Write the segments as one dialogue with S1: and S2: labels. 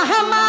S1: রাহমাতাল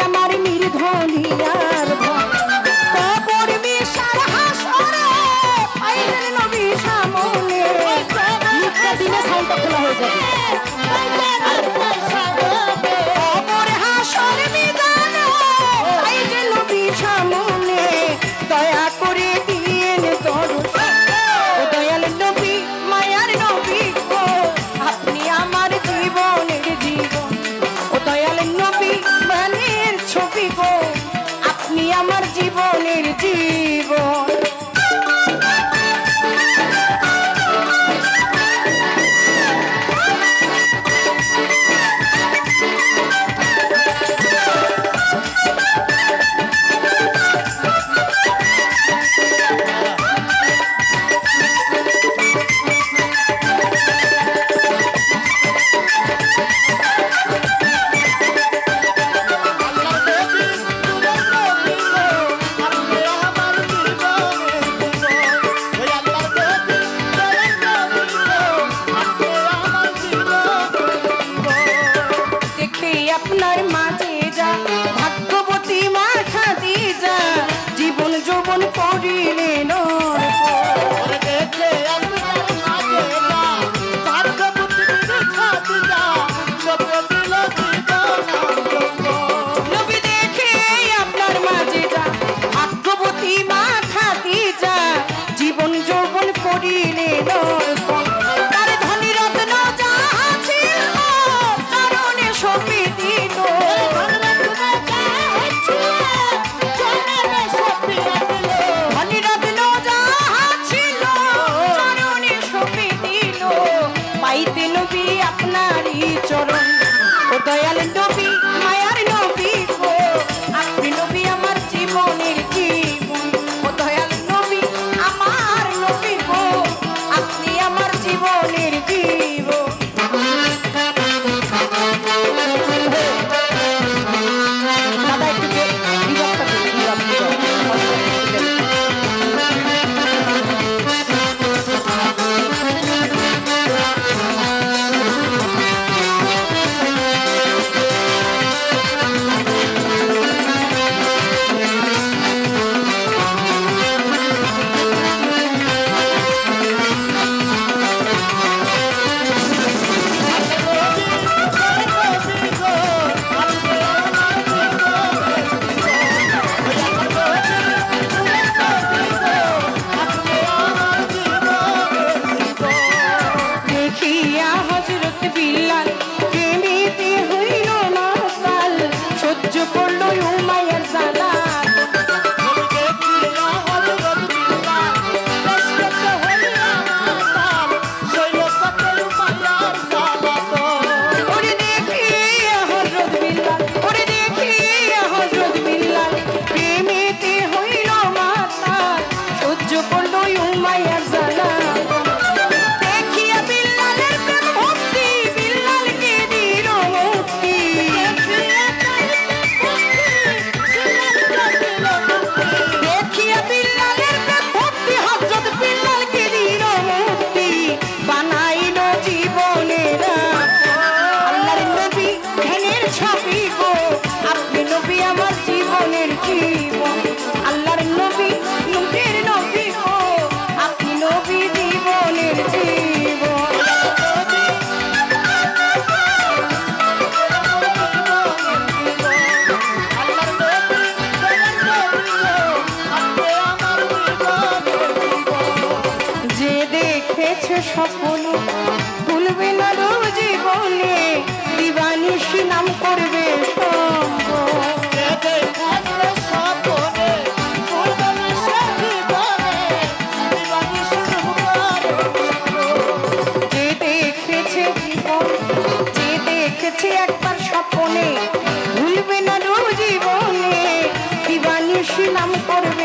S1: আমার নির্ধনিয়ার আমার জীবন। tô em uma é আমার জীবনের জীবন আল্লাহর নবী, নূরের নবী ও আপনি নবী জীবনের জীবন। যে দেখেছে সব body